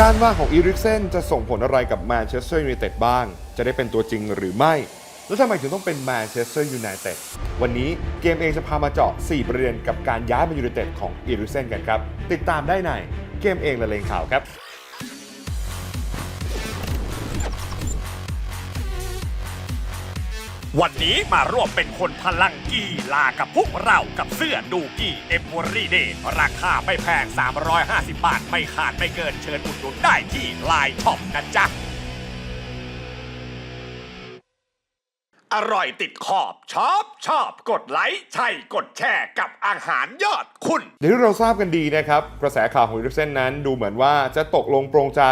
การว่าของอีริกเซนจะส่งผลอะไรกับแมนเชสเตอร์ยูไนเต็ดบ้าง จะได้เป็นตัวจริงหรือไม่ แล้วทำไมถึงต้องเป็นแมนเชสเตอร์ยูไนเต็ดวันนี้เกมเองจะพามาเจาะ 4 ประเด็นกับการย้ายมายูไนเต็ดของอีริกเซนกันครับ ติดตามได้ในเกมเองละเลงข่าวครับ วันนี้มาร่วมเป็นคนพลังกีฬากับพวกเรากับเสื้อดูกี้เอ็มวอรี่เดย์ราคาไม่แพง 350 บาท ไม่ขาดไม่เกินเชิญอุดหนุนได้ที่ไลน์ช็อปนะจ๊ะ อร่อยติดขอบชอบชอบกดไลค์ใช่กดแชร์กับอาหารยอดคุณเดี๋ยวที่เราทราบกันดีนะครับ กระแสข่าวของอีริกเซนนั้นดูเหมือนว่าจะตกลงโปรงใจ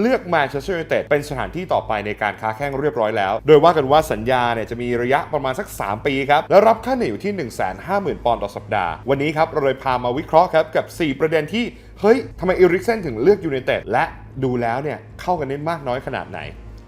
เลือกแมนเชสเตอร์ยูไนเต็ดเป็นสถานที่ต่อไปในการค้าแข้งเรียบร้อยแล้ว โดยว่ากันว่าสัญญาเนี่ยจะมีระยะประมาณสัก 3 ปีครับ และรับค่าเหนื่อยอยู่ที่ 150,000 ปอนด์ต่อสัปดาห์ วันนี้ครับเราเลยพามาวิเคราะห์ครับกับ 4 ประเด็นที่เฮ้ยทำไมอีริกเซนถึงเลือกยูไนเต็ดและดูแล้วเนี่ยเข้ากันได้มากน้อยขนาดไหน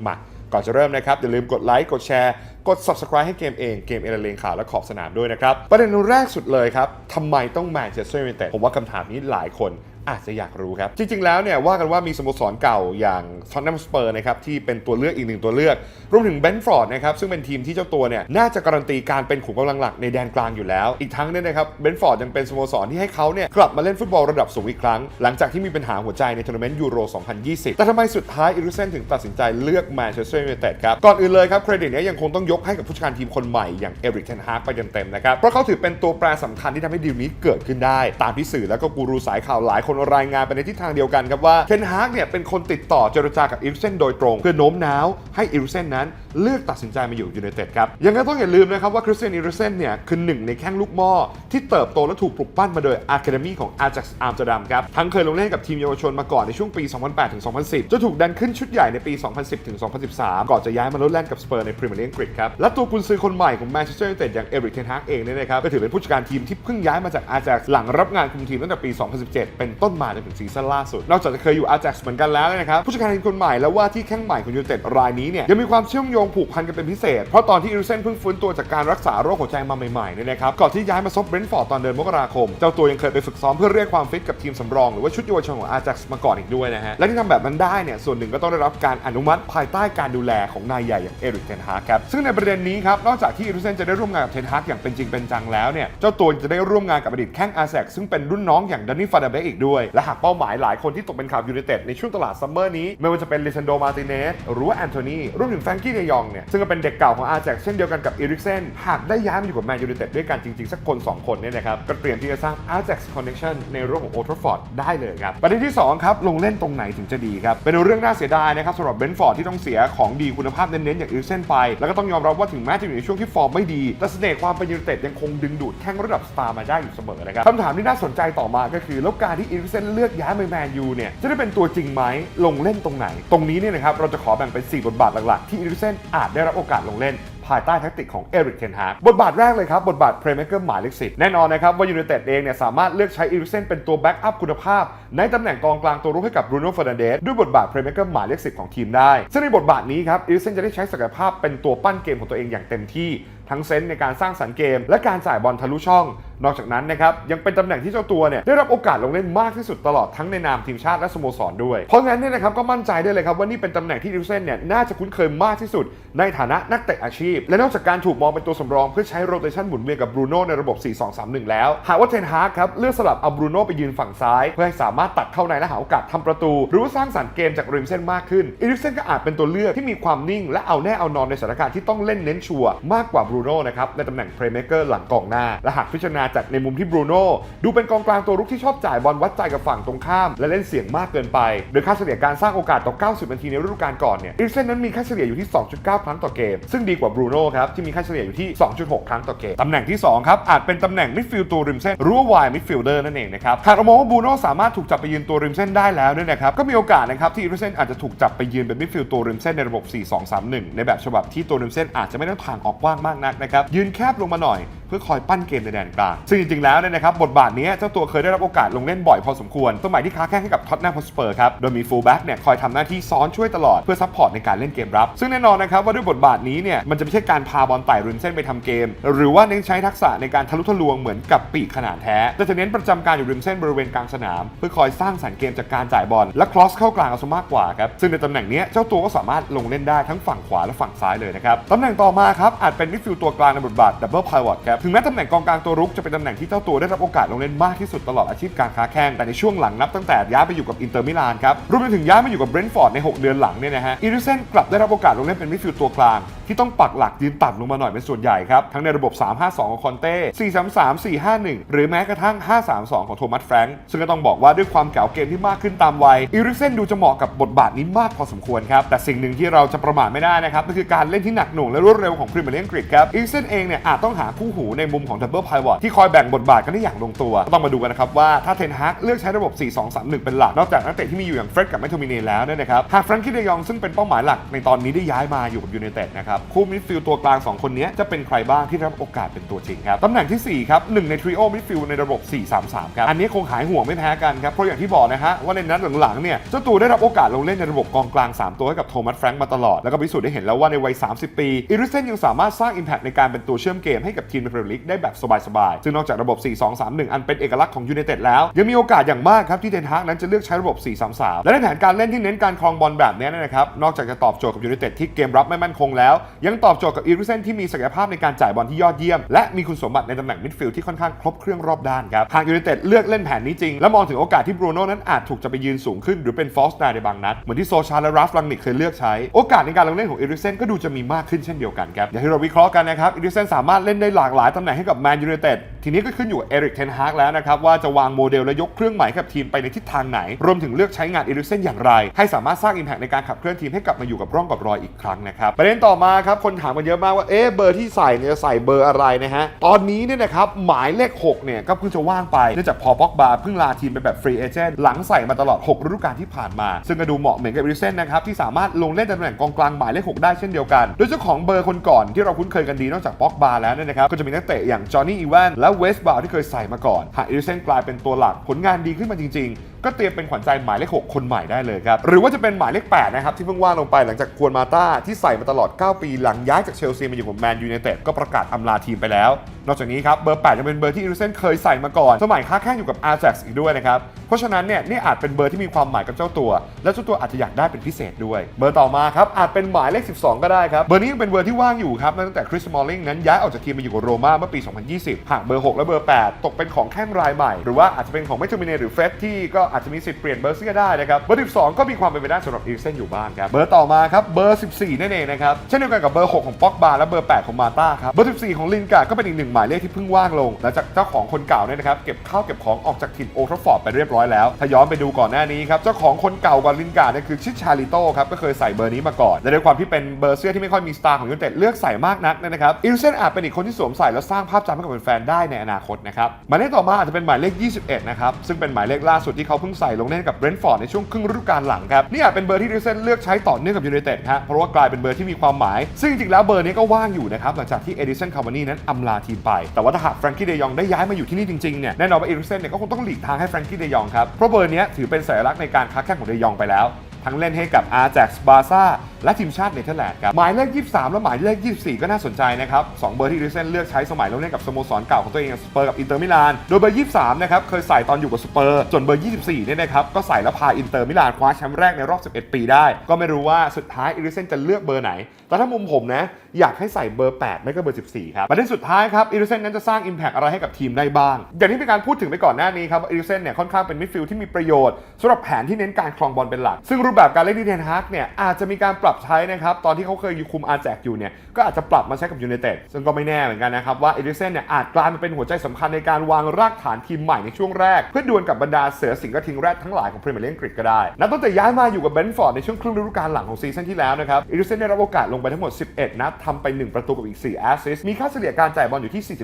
มา ก่อนจะเริ่มนะครับ อย่าลืมกดไลค์กดแชร์ กด subscribe ให้เกมเองเกมเอเลงข่าวและขอบสนามด้วยนะครับ ประเด็นแรกสุดเลยครับทำไมต้องแมนเชสเตอร์ยูไนเต็ดผมว่าคำถามนี้หลายคน อาจจะอยากรู้ครับ จริง ๆ แล้วเนี่ยว่ากันว่ามีสโมสรเก่าอย่างท็อตแนมสเปอร์นะครับที่เป็นตัวเลือกอีกหนึ่งตัวเลือก รวมถึงเบนฟอร์ดนะครับซึ่งเป็นทีมที่เจ้าตัวเนี่ยน่าจะการันตีการเป็นขุมกำลังหลักในแดนกลางอยู่แล้ว อีกทั้งเนี่ยนะครับเบนฟอร์ดยังเป็นสโมสรที่ให้เขาเนี่ยกลับมาเล่นฟุตบอลระดับสูงอีกครั้ง หลังจากที่มีปัญหาหัวใจในทัวร์นาเมนต์ยูโร 2020 แต่ทำไมสุดท้ายอิรุเซนถึงตัดสินใจเลือกแมนเชสเตอร์ยูไนเต็ดครับก่อนอื่นเลยครับเครดิตเนี้ยังคงต้องยกให้กับผู้จัดการทีมคนใหม่อย่างเอริกเทนฮากไปเต็มๆนะครับเพราะเขาถือเป็นตัวแปรสำคัญที่ทำให้ดีลนี้เกิดขึ้นได้ ตามที่สื่อแล้วก็กูรูสายข่าวหลายคนคนรายงานไปในทิศทางเดียวกันครับว่าเทนฮากเนี่ยเป็นคนติดต่อเจรจากับอิลเซนโดยตรง เพื่อโน้มน้าวให้อิลเซนนั้นเลือกตัดสินใจมาอยู่ยูไนเต็ดครับยังไงต้องอย่าลืมนะครับว่าคริสเตียนอิรุเซนเนี่ยคือหนึ่งในแข้งลูกหม้อที่เติบโตและถูกปลุกปั้นมาโดยอะคาเดมีของอาจักซ์อัมสเตอร์ดัมครับทั้งเคยลงเล่นกับทีมเยาวชนมาก่อนในช่วงปี 2008 ถึง 2010จนถูกดันขึ้นชุดใหญ่ในปี 2010 ถึง 2013 ก่อนจะย้ายมาลดแล่นกับสเปอร์ในพรีเมียร์ลีกอังกฤษครับและตัวกุนซือคนใหม่ของแมนเชสเตอร์ยูไนเต็ดอย่างเอริกเทนฮากเองเนี่ยนะครับก็ถือเป็นผู้จัดการทีมที่เพิ่งย้ายมาจากอาจักซ์หลังรับงานคุมทีมตั้งแต่ปี 2017 เป็นต้นมาจนถึงซีซั่นล่าสุดนอกจากจะเคยอยู่อาจักซ์เหมือนกันแล้วนะครับผู้จัดการทีมคนใหม่และว่าที่แข้งใหม่ของยูไนเต็ดรายนี้เนี่ยยังมีความเชื่อมโยงผูกพันกันเป็นพิเศษ เพราะตอนที่อิรุเซนเพิ่งฟื้นตัวจากการรักษาโรคหัวใจมาใหม่ๆเนี่ยนะครับก่อนที่ย้ายมาซบเบรนท์ฟอร์ดตอนเดือนมกราคม เจ้าตัวยังเคยไปฝึกซ้อมเพื่อเรียกความฟิตกับทีมสำรองหรือว่าชุดเยาวชนของอาจักซ์มาก่อนอีกด้วยนะฮะและที่ทำแบบนั้นได้เนี่ยส่วนหนึ่งก็ต้องได้รับการอนุมัติภายใต้การดูแลของนายใหญ่อย่างเอริกเทนฮากครับซึ่งในประเด็นนี้ครับนอกจากที่อิรุเซนจะได้ร่วมงานกับเทนฮากอย่างเป็นจริงเป็นจังแล้วเนี่ยเจ้าตัวจะได้ร่วมงานกับอดีตแข้งอาแซกซึ่งเป็นรุ่นน้องอย่างดานนี่ฟาดาเบกอีกด้วยและหากเป้าหมายหลายคนที่ตกเป็นข่าวยูไนเต็ดในช่วงตลาดซัมเมอร์นี้ไม่ว่าจะเป็นลิซันโดมาติเนสหรือว่าแอนโทนีรวมถึงแฟรงกี้เดยองเนี่ยซึ่งก็เป็นเด็กเก่าของอาแซกเช่นเดียวกันกับเอริกเซนหากได้ย้ายมาอยู่กับแมนยูไนเต็ดด้วยกันจริงๆ สักคน 2 คนเนี่ยนะครับก็เตรียมที่จะสร้างอาแซกคอนเนคชั่นในเรื่องของโอทรฟอร์ดได้เลยครับประเด็นที่สองครับลงเล่นตรงไหนถึงจะดีครับเป็นเรื่องน่าเสียดายนะครับสำหรับเบนฟอร์ดที่ต้องเสียของดีคุณภาพเน้นๆอย่างเอริกเซนไป แล้วก็ต้องยอมรับว่าถึงแม้จะอยู่ในช่วงที่ฟอร์มไม่ดีแต่เสน่ห์ความเป็นยูไนเต็ดยังคงดึงดูดแข้งระดับสตาร์มาได้อยู่เสมอนะครับคำถามที่น่าสนใจต่อมาก็คือแล้วการที่เอริกเซนเลือกย้ายมาแมนยูเนี่ยจะได้เป็นตัวจริงไหมลงเล่นตรงไหน ตรงนี้เนี่ยนะครับเราจะขอแบ่งเป็น 4 บทบาทหลักๆที่เอริกเซนอาจได้รับโอกาสลงเล่น ภายใต้แทคติกของเอริกเทนฮากบทบาทแรกเลยครับ บทบาทเพลย์เมคเกอร์หมายเลขสิแน่นอนนะครับว่ายูไนเต็ดเองเนี่ยสามารถเลือกใช้อีริกเซนเป็นตัวแบ็กอัพคุณภาพ ในตำแหน่งกองกลางตัวรุกให้กับบรูโน่เฟอร์นันเดสด้วยบทบาทเพลย์เม k เกอร์หมายเลขสิของทีมได้ ซึ่งในบทบาทนี้ครับอริกเซนจะได้ใช้ศักยภาพเป็นตัวปั้นเกมของตัวเองอย่างเต็มที่ทั้งเซนในการสร้างสรรค์เกม และการจ่ายบอลทะลุช่อง นอกจากนั้นนะครับยังเป็นตำแหน่งที่เจ้าตัวเนี่ยได้รับโอกาสลงเล่นมากที่สุดตลอดทั้งในนามทีมชาติและสโมสรด้วย เพราะงั้นเนี่ยนะครับก็มั่นใจได้เลยครับว่านี่เป็นตำแหน่งที่ดิวเซนเนี่ยน่าจะคุ้นเคยมากที่สุด ในฐานะนักเตะอาชีพ และนอกจากการถูกมองเป็นตัวสำรองเพื่อใช้โรเตชันหมุนเวียนกับบรูโน่ในระบบ 4-2-3-1 แล้ว หากว่าเทนฮากครับเลือกสลับเอาบรูโน่ไปยืนฝั่งซ้าย เพื่อให้สามารถตัดเข้าในและหาโอกาสทำประตู หรือว่าสร้างสรรค์เกมจากริมเส้นมากขึ้นอีริกเซนก็อาจเป็นตัวเลือกที่มีความนิ่ง และเอาแน่เอานอนในสถานการณ์ที่ต้องเล่นเน้นชัวร์มากกว่าบรูโน่นะครับในตำแหน่งเพลย์เมเกอร์หลังกองหน้า และหากพิจารณาจากในมุมที่บรูโน่ดูเป็นกองกลางตัวรุกที่ชอบจ่ายบอลวัดใจกับฝั่งตรงข้าม และเล่นเสี่ยงมากเกินไป โดยค่าเฉลี่ยการสร้างโอกาสต่อ 90 นาทีในฤดูกาลก่อนเนี่ยอีริกเซนนั้นมีค่าเฉลี่ยอยู่ที่ 2.9 ครั้งต่อเกม ซึ่งดีกว่าบรูโน่ครับที่มีค่าเฉลี่ยอยู่ที่ 2.6 ครั้งต่อเกมตำแหน่งที่2ครับอาจเป็นตำแหน่งมิดฟิลด์ตัวริมเส้นรือว่าวายมิดฟิลเดอร์นั่นเองนะครับหากเรามองว่าบรูโน่สามารถถูกจับไปยืนตัวริมเส้นได้แล้วเนี่ยนะครับก็มีโอกาสนะครับที่อีริเซนอาจจะถูกจับไปยืนเป็นมิดฟิลด์ตัวริมเส้นในระบบ 4-2-3-1 ในแบบฉบับที่ตัวริมเส้นอาจจะไม่ต้องทางออกกว้างมากนักนะครับยืนแคบลงมาหน่อย เพื่อคอยปั้นเกมในแดนกลาง ซึ่งจริงๆแล้วเนี่ยนะครับบทบาทนี้เจ้าตัวเคยได้รับโอกาสลงเล่นบ่อยพอสมควรสมัยที่ค้าแข้งให้กับท็อตแนมฮอสเปอร์ครับ โดยมีฟูลแบ็กเนี่ยคอยทำหน้าที่ซ้อนช่วยตลอดเพื่อซัพพอร์ตในการเล่นเกมรับ ซึ่งแน่นอนนะครับว่าด้วยบทบาทนี้เนี่ยมันจะไม่ใช่การพาบอลไต่ริมเส้นไปทำเกม หรือว่าเน้นใช้ทักษะในการทะลุทะลวงเหมือนกับปีกขนาดแท้แต่จะเน้นประจำการอยู่ริมเส้นบริเวณกลางสนาม เพื่อคอยสร้างสรรค์เกมจากการจ่ายบอลและครอสเข้ากลางเอาซะมากกว่าครับซึ่งในตำแหน่งนี้เจ้าตัวก็สามารถลงเล่นได้ทั้งฝั่งขวาและฝั่งซ้ายเลยนะครับตำแหน่งต่อมาครับอาจเป็นมิดฟิลด์ตัวกลางในบทบาทดับเบิลพาย v อตครับถึงแม้ตำแหน่งกองกลางตัวรุกจะเป็นตำแหน่งที่เจ้าตัวได้รับโอกาสลงเล่นมากที่สุดตลอดอาชีพการค้าแข่งแต่ในช่วงหลังนับตั้งแต่ย้ายไปอยู่กับอินเตอร์มิลานครับรวมไปถึงย้ายมาอยู่กับเบรนท์ฟอร์ดใน 6 เดือนหลังเนี่ยนะฮะอีริเซนกลับได้รับโอกาสลงเล่นเป็นมิดฟิลด์ตัวกลาง ที่ต้องปักหลักยืนต่ำลงมาหน่อยเป็นส่วนใหญ่ครับ ทั้งในระบบ 3-5-2 ของคอนเต้ 4-3-3 4-5-1 หรือแม้กระทั่ง 5-3-2 ของโทมัสแฟรงค์ซึ่งก็ต้องบอกว่าด้วยความเก่าเกมที่มากขึ้นตามวัยอีริเซนดูจะเหมาะกับบทบาทนี้มากพอสมควรครับ แต่สิ่งหนึ่งที่เราจะประมาทไม่ได้นะครับนั่นคือการเล่นที่หนักหน่วงและรวดเร็วของพรีเมียร์ลีกอังกฤษครับอีริเซนเองเนี่ยอาจต้องหาคู่หูในมุมของดับเบิลพายวอตที่คอยแบ่งบทบาทกันได้อย่างลงตัวต้องมาดูกันนะครับว่าถ้าเทนฮากเลือกใช้ระบบ 4-2-3-1 เป็นหลักนอกจากนักเตะที่มีอยู่อย่างเฟร็ดกับแมทโทมิเน่แล้วเนี่ยนะครับหากแฟรงกี้เดยองซึ่งเป็นเป้าหมายหลักในตอนนี้ได้ย้ายมาอยู่กับยูไนเต็ดนะครับคู่มิดฟิลด์ตัวกลาง 2 คนนี้จะเป็นใครบ้างที่รับโอกาสเป็นตัวจริงครับ ตำแหน่งทีสี่ 4 ครับหนึ่งในทริโอมิดฟิลด์ในระบบ 4-3-3 ครับ อันนี้คงหายห่วงไม่แพ้กันครับ เพราะอย่างที่บอกนะฮะ ว่าในนัดหลังๆเนี่ยเจ้าตัวได้รับโอกาสลงเล่นในระบบกองกลาง 3 ตัวให้กับโทมัสแฟรงค์มาตลอด แล้วก็พิสูจน์ได้เห็นแล้วว่าในวัย 30 ปีอิริเซนยังสามารถสร้างอิมแพ t ในการเป็นตัวเชื่อมเกมให้กับทีมในพรีเมียร์ลีกได้แบบสบายๆซึ่งนอกจากระบบ 4-2-3-1 อันเป็นเอกลักษณ์ของยูไนเต็ดแล้วยังมีโอกาสอย่างมากครับที่เดนฮากนั้นจะเลือกใช้ระบบ 4-3-3 และในแผนการเล่นที่เน้นการครองบอลแบบนี้นะครับนอกจากจะตอบโจทย์กับยูไนเต็ดที่เกมรับไม่มั่นคงแล้วยังตอบโจทย์กับอิริเซนที่มีศักยภาพในการจ่ายบอลที่ยอดเยี่ยม และมีคุณสมบัติในตำแหน่งมิดฟิลด์ที่ค่อนข้างครบเครื่องรอบด้านครับหากยูไนเต็ดเลือกเล่นแผนนี้จริง และมองถึงโอกาสที่บรูโน่นั้นอาจถูกจะไปยืนสูงขึ้นหรือเป็นฟอสไนในบางนัดเหมือนที่โซชาและราฟลังนิกเคยเลือกใช้โอกาสในการลงเล่นของอิริเซนก็ดูจะมีมากขึ้นเช่นเดียวกันครับอย่างที่เราวิเคราะห์กันนะครับอิริเซนสามารถเล่นได้หลากหลายตำแหน่งให้กับแมนยูไนเต็ดทีนี้ก็ขึ้นอยู่เอริกเทนฮากแล้วนะครับว่าจะวางโมเดลและยกเครื่องหมายกับทีมไปในทิศทางไหน รวมถึงเลือกใช้งานอิริเซนอย่างไร ให้สามารถสร้างอิมแพ t ในการขับเคลื่อนทีมให้กลับมาอยู่กับร่องกับรอยอีกครั้งนะครับประเด็นต่อมาครับคนถามกันเยอะมากว่าเอ๊ะเบอร์ที่ใส่เนี่ยใส่เบอร์อะไรนะฮะ ตอนนี้เนี่ยนะครับหมายเลข 6 เนี่ยก็เพิ่งจะว่างไปเนื่องจากพอป็อกบาเพิ่งลาทีมไปแบบฟรีเอเจนต์หลังใส่มาตลอด 6 ฤดูกาลที่ผ่านมา ซึ่งก็ดูเหมาะเหมือนกับอิริเซนนะครับที่สามารถลงเล่นตำแหน่งกองกลางหมายเลข 6 ได้เช่นเดียวกัน โดยเจ้าของเบอร์คนก่อนที่เราคุ้นเคยกันดีนอกจากป็อกบาแล้วเนี่ยนะครับก็จะมีนักเตะอย่างจอห์นนี่อีแวนและเวสต์บาร์ที่เคยใส่มาก่อนหากอิริเซนกลายเป็นตัวหลักผลงานดีขึ้นมาจริงๆ ก็เตรียมเป็นขวัญใจหมายเลข 6 คนใหม่ได้เลยครับ หรือว่าจะเป็นหมายเลข 8 นะครับ ที่เพิ่งว่างลงไปหลังจากควนมาต้าที่ใส่มาตลอด 9 ปีหลังย้ายจากเชลซีมาอยู่กับแมนยูไนเต็ดก็ประกาศอำลาทีมไปแล้ว นอกจากนี้ครับ เบอร์8จะเป็นเบอร์ที่อิริเซนเคยใส่มาก่อน สมัยค้าแข่งอยู่กับอาร์แจ็กซ์อีกด้วยนะครับ เพราะฉะนั้นเนี่ยนี่อาจเป็นเบอร์ที่มีความหมายกับเจ้าตัว และเจ้าตัวอาจจะอยากได้เป็นพิเศษด้วย เบอร์ต่อมาครับอาจเป็นหมายเลข 12 ก็ได้ครับเบอร์นี้ยังเป็นเบอร์ที่ว่างอยู่ครับตั้งแต่คริสมอลลิงนั้นย้ายออกจากทีมมาอยู่กับโรม่าเมื่อปี 2020หากเบอร์ 6 และเบอร์ 8 ตกเป็นของแข้งรายใหม่ หรือว่าอาจจะเป็นของเมทมิเนหรือเฟสที่ก็อาจจะมีสิทธิ์เปลี่ยนเบอร์เสื้อได้นะครับเบอร์ 12 ก็มีความเป็นไปได้สำหรับอีริเซนอยู่บ้างครับเบอร์ต่อมาครับเบอร์ 14 นั่นเองนะครับเช่นเดียวกันกับเบอร์ 6 ของป็อกบาและเบอร์ 8 ของมาต้าครับเบอร์ 14 ของลินการ์ดก็เป็นอีกหนึ่งหมายเลขที่เพิ่งว่างลงหลังจากเจ้าของคนเก่าเนี่ยนะครับเก็บข้าวเก็บของออกจากถิ่นโอทรฟอร์ดไปเรียบร้อยแล้วถ้าย้อนไปดูก่อนหน้านี้ครับเจ้าของคนเก่ากว่าลินการ์ดเนี่ยคือชิชาลิโต้ครับก็เคยใส่เบอร์นี้มาก่อนและด้วยความที่เป็นเบอร์เสื้อที่ไม่ค่อยมีสตาร์ของยูเต็ดเลือกใส่มากนักนยนะครับอิลเซนอาจเป็นอีกคนที่สวมใส่แล้วสร้างภาพจำให้กับแฟนๆได้ในอนาคตนะครับหมายเลขต่อมาอาจจะเป็นหมายเลข 21 นะครับซึ่งเป็นหมายเลขล่าสุดที่เขาเพิ่งใส่ลงเล่นกับเบรนท์ฟอร์ดในช่วงครึ่งฤดูกาลหลังครับนี่อาจเป็นเบอร์ที่ดิเซนเลือกใช้ต่อเนื่องกับยูไนเต็ดฮะเพราะว่ากลายเป็นเบอร์ที่มีความหมาย ซึ่งจริงๆแล้วเบอร์นี้ก็ว่างอยู่นะครับหลังจากที่เอดิสันคาร์วานีนั้นอำลาทีมไป แต่ว่าถ้าหากแฟรงกี้เดยองได้ย้ายมาอยู่ที่นี่จริงๆเนี่ยแน่นอนว่าเอริกเซนเนี่ยก็คงต้องหลีกทางให้แฟรงกี้เดยองครับเพราะเบอร์นี้ถือเป็นสัญลักษณ์ในการค้าแข่งของเดยองไปแล้ว ทั้งเล่นให้กับอาแจ็กซ์บาซ่าและทีมชาติเนเธอร์แลนด์ครับ หมายเลข 23 และหมายเลข 24 ก็น่าสนใจนะครับสองเบอร์ที่ริเซนเลือกใช้สมัยลงเล่นกับสโมสรเก่าของตัวเองสเปอร์กับอินเตอร์มิลาน โดยเบอร์ 23 นะครับเคยใส่ตอนอยู่กับสเปอร์ส่วนเบอร์ 24 เนี่ยนะครับก็ใส่แล้วพาอินเตอร์มิลานคว้าแชมป์แรกในรอบ 11 ปีได้ ก็ไม่รู้ว่าสุดท้ายเอริเซนจะเลือกเบอร์ไหน แต่ถ้ามุมผมนะอยากให้ใส่เบอร์ 8 ไม่ก็เบอร์ 14 ครับประเด็นสุดท้ายครับเอริเซนนั้นจะสร้าง Impact อะไรให้กับทีมได้บ้าง อย่างที่เป็นการพูดถึงไปก่อนหน้านี้ครับเอริเซนเนี่ยค่อนข้างเป็นมิดฟิลด์ที่มีประโยชน์สำหรับแผนที่เน้นการครองบอลเป็นหลักซึ่งรูปแบบการเล่นที่เทนฮากเนี่ยอาจจะมีการปรับใช้นะครับ ตอนที่เขาเคยยุคุมอาแจกอยู่เนี่ยก็อาจจะปรับมาใช้กับยูไนเต็ดซึ่งก็ไม่แน่เหมือนกันนะครับว่าเอริเซนเนี่ยอาจกลายมาเป็นหัวใจสำคัญในการวางรากฐานทีมใหม่ในช่วงแรก เพื่อดวลกับบรรดาเสือสิงห์กระทิงแรดทั้งหลายของพรีเมียร์ลีกอังกฤษก็ได้นับตั้งแต่ย้ายมาอยู่กับเบนฟอร์ดในช่วงครึ่งฤดูกาลหลังของซีซั่นที่แล้วนะครับเอริเซนได้รับโอกาสลงไปทั้งหมด 11 นัดทำไป 1 ประตูกับอีก 4 แอสซิสต์มีค่าเฉลี่ยการจ่ายบอลอยู่ที่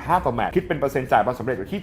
49.45 ต่อแมตช์คิดเป็นเปอร์เซ็นต์จ่ายบอลสำเร็จอยู่ที่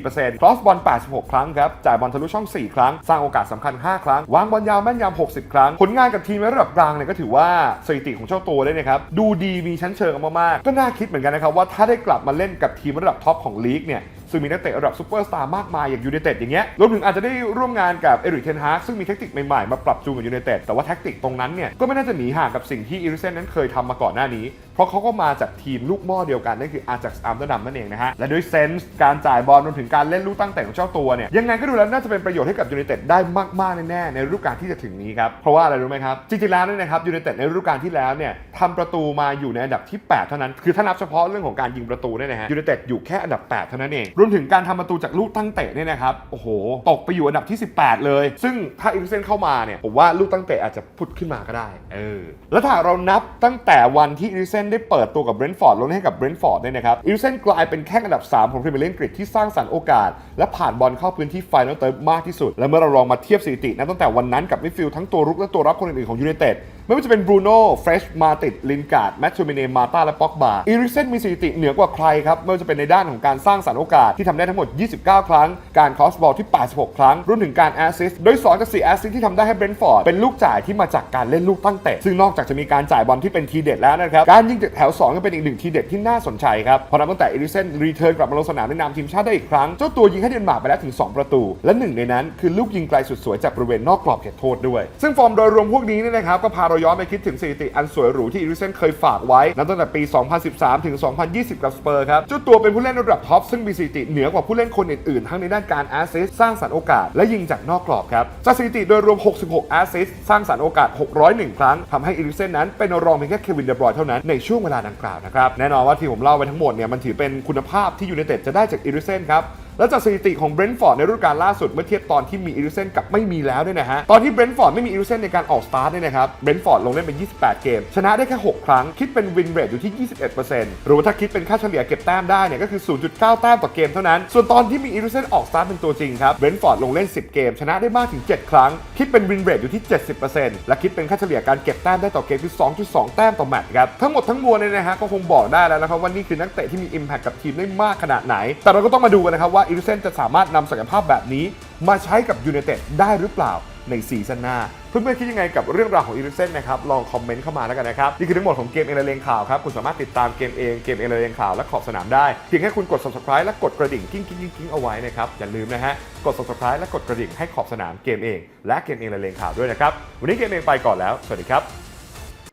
74.4%ครอสบอล 86 ครั้งครับจ่ายบอลทะลุช่อง 4 ครั้งสร้างโอกาสสำคัญ 5 ครั้งวงบอลยาวแม่นยำ 60 ครั้ง ผลงานกับทีมระดับกลางเนี่ยก็ถือว่าสถิติของเจ้าตัวเลยนะครับ ดูดีมีชั้นเชิงมากๆ ก็น่าคิดเหมือนกันนะครับว่าถ้าได้กลับมาเล่นกับทีมระดับท็อปของลีกเนี่ย ซึ่งมีนักเตะระดับซูเปอร์สตาร์มากมายอย่างยูไนเต็ดอย่างเงี้ยรวมถึงอาจจะได้ร่วมงานกับเอริกเทนฮากซึ่งมีเทคนิคใหม่ๆมาปรับจูนกับยูไนเต็ดแต่ว่าแท็กติกตรงนั้นเนี่ยก็ไม่น่าจะหนีห่างกับสิ่งที่อีริเซนนั้นเคยทำมาก่อนหน้านี้ เพราะเขาก็มาจากทีมลูกหม้อเดียวกันนั่นคืออาจากอัมสเตอร์ดัมนั่นเองนะฮะและด้วยเซนส์การจ่ายบอลรวมถึงการเล่นลูกตั้งแต่ของเจ้าตัวเนี่ยยังไงก็ดูแล้วน่าจะเป็นประโยชน์ให้กับยูไนเต็ดได้มากๆแน่ๆในฤดูกาลที่จะถึงนี้ครับเพราะว่าอะไรรู้ไหมครับจริงๆแล้วเนี่ยนะครับยูไนเต็ดในฤดูกาลที่แล้วเนี่ยทำประตูมาอยู่ในอันดับที่ 8 เท่านั้น คือถ้านับเฉพาะเรื่องของการยิงประตูเนี่ยนะฮะยูไนเต็ดอยู่แค่อันดับ 8 เท่านั้นเองรวมถึงการทำประตูจากลูกตั้งเตะเนี่ยนะครับโอ้โหตกไปอยู่อันดับที่ 18 เลย ซึ่งถ้าอีริเซนเข้ามาเนี่ยผมว่าลูกตั้งเตะอาจจะพุดขึ้นมาก็ได้เออแล้วถ้าเรานับตั้งแต่วันที่อีริเซนได้เปิดตัวกับเบรนท์ฟอร์ดลงให้กับเบรนท์ฟอร์ดเนี่ยนะครับอีริเซนกลายเป็นแข้งอันดับ 3 ของพรีเมียร์ลีกอังกฤษที่สร้างสรรค์โอกาส และผ่านบอลเข้าพื้นที่ไฟนอลเติร์มากที่สุด และเมื่อเราลองมาเทียบสถิตินับตั้งแต่วันนั้นกับมิดฟิลด์ทั้งตัวรุกและตัวรับคนอื่นๆของยูไนเต็ดไม่ว่าจะเป็นบรูโน่เฟรชมาติดลินการ์ดแมทชูมิเนมาตาและป็อกบาอีริเซนมีสถิติเหนือกว่าใครครับ ไม่ว่าจะเป็นในด้านของการสร้างสรรค์โอกาสที่ทำได้ทั้งหมด 29 ครั้ง การคอสบอลที่ 86 ครั้งรวมถึงการแอสซิสต์โดย2จาก4แอสซิสต์ที่ทำได้ให้เบรนท์ฟอร์ดเป็นลูกจ่ายที่มาจากการเล่นลูกตั้งเตะซึ่งนอกจากจะมีการจ่ายบอลที่เป็นทีเด็ดแล้วนะครับการยิงจากแถว2ก็เป็นอีกหนึ่งทีเด็ดที่น่าสนใจครับเพราะนับตั้งแต่อีริเซนรีเทิร์นกลับมาลงสนามในนามทีมชาติได้อีกครั้งเจ้าตัวยิงให้เดนมาร์กไปแล้วถึง 2 ประตู และหนึ่งในนั้นคือลูกยิงไกลสุดสวยจากบริเวณนอกกรอบเขตโทษด้วย ซึ่งฟอร์มโดยรวมพวกนี้เนี่ยนะครับก็พาเราย้อนไปคิดถึงสถิติอันสวยหรูที่อีริเซนเคยฝากไว้นับตั้งแต่ปี 2013 ถึง 2020 กับสเปอร์ครับเจ้าตัวเป็นผู้เล่นระดับท็อปซึ่งมีสถิติเหนือกว่าผู้เล่นคนอื่นๆ ทั้งในด้านการแอสซิสต์สร้างสรรค์โอกาส และยิงจากนอกกรอบครับจากสถิติโดยรวม 66แอสซิสต์สร้างสรรค์โอกาส 601 ครั้งทำให้อีริเซนนั้นเป็นรองเพียงแค่เควินเดบรอยเท่านั้นในช่วงเวลาดังกล่าวนะครับแน่นอนว่าที่ผมเล่าไปทั้งหมดเนี่ยมันถือเป็นคุณภาพที่ยูไนเต็ดจะได้จากอีริเซนครับแล้วจากสถิติของเบรนท์ฟอร์ดในฤดูกาลล่าสุดเมื่อเทียบตอนที่มีอีริเซนกับไม่มีแล้วเนี่ยนะฮะตอนที่เบรนท์ฟอร์ดไม่มีอีริเซนในการออกสตาร์ทเนี่ยนะครับเบรนท์ฟอร์ดลงเล่นเป็น28 เกม ชนะได้แค่ 6 ครั้ง คิดเป็นวินเรทอยู่ที่ 21%หรือถ้าคิดเป็นค่าเฉลี่ยเก็บแต้มได้เนี่ยก็คือ 0.9 แต้มต่อเกมเท่านั้น ส่วนตอนที่มีอีริเซนออกสตาร์ทเป็นตัวจริงครับเบรนท์ฟอร์ดลงเล่น 10 เกม ชนะได้มากถึง 7 ครั้ง คิดเป็นวินเรทอยู่ที่ 70%และคิดเป็นค่าเฉลี่ยการเก็บแต้มได้ต่อเกมคือ 2.2 แต้มต่อแมตช์ครับทั้งหมดทั้งมวลเนี่ยนะฮะก็คงบอกได้แล้วนะครับว่านี่คือนักเตะที่มี Impact กับทีมได้มากขนาดไหน แต่เราก็ต้องมาดูกันนะครับว่าอีริเซนจะสามารถนำศักยภาพแบบนี้ มาใช้กับยูไนเต็ดได้หรือเปล่าในซีซั่นหน้า เพื่อนๆคิดยังไงกับเรื่องราวของอีริเซนนะครับ ลองคอมเมนต์เข้ามาแล้วกันนะครับ นี่คือทั้งหมดของเกมเอเลงข่าวครับ คุณสามารถติดตามเกมเองเกมเอเลงข่าวและขอบสนามได้ เพียงแค่คุณกด subscribe และกดกระดิ่งกิ้งกิ้งกิ้งกิ้งเอาไว้นะครับ อย่าลืมนะฮะ กด subscribe และกดกระดิ่งให้ขอบสนามเกมเอง และเกมเองเอเลงข่าวด้วยนะครับ วันนี้เกมเองไปก่อนแล้ว สวัสดีครับ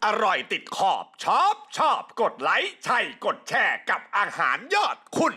อร่อยติดขอบชอบชอบ กดไลค์ใช่กดแชร์กับอาหารยอดคุณ